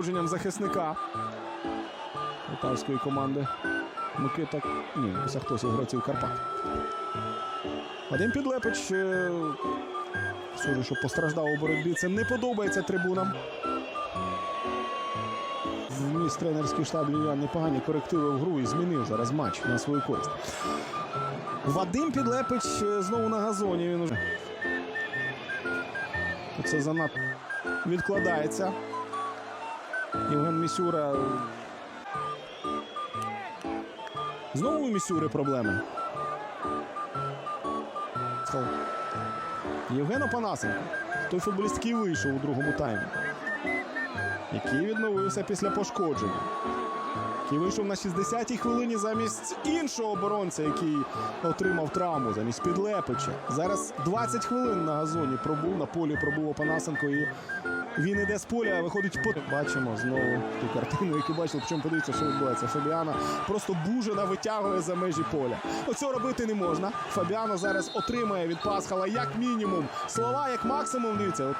Положенням захисника полтавської команди. Микита. Ні, це хтось із гравців Карпат. Вадим Підлепич. е, Схоже, що постраждав у боротьбі. Це не подобається трибунам. Вніс тренерський штаб Львів'ян непогані корективи в гру і змінив зараз матч на свою користь. Вадим Підлепич е, знову на газоні. Він уже. Це занадто відкладається. Євген Місюра. Знову у Місюри проблеми. Євген Опанасенко. Той футболіст, який вийшов у другому таймі. Який відновився після пошкодження. Який вийшов на 60-й хвилині замість іншого оборонця, який отримав травму, замість Підлепича. Зараз 20 хвилин на газоні пробув, на полі пробув Опанасенко і він іде з поля, виходить по. Бачимо знову ту картину, яку бачили. Причому подивіться, що відбувається. Фабіана просто бужена витягує за межі поля. Оцього робити не можна. Фабіано зараз отримає від Пасхала як мінімум слова, як максимум. Дивіться, от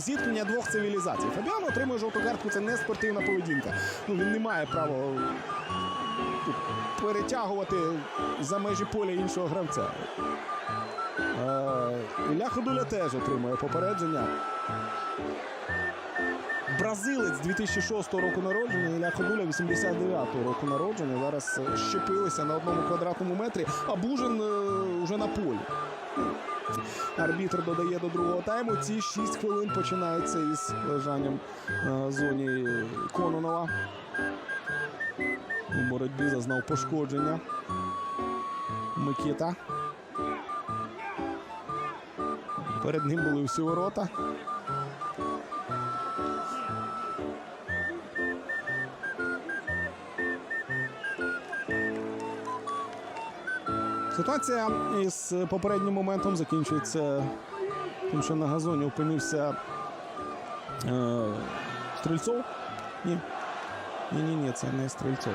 зіткнення двох цивілізацій. Фабіано отримує жовту картку. Це не спортивна поведінка. Ну він не має права перетягувати за межі поля іншого гравця. Е, Ілля Ходуля теж отримує попередження. Бразилець 2006 року народження, Ілля Ходуля 89-го року народження. Зараз е, щепилися на одному квадратному метрі, а Бужин е, вже на полі. Арбітр додає до другого тайму. Ці 6 хвилин починаються із лежанням на зоні Кононова. У боротьбі зазнав пошкодження. Микита. Перед ним були всі ворота. Ситуація із попереднім моментом закінчується тим, що на газоні опинився е, Стрельцов. Ні. Ні, ні, це не Стрельцов.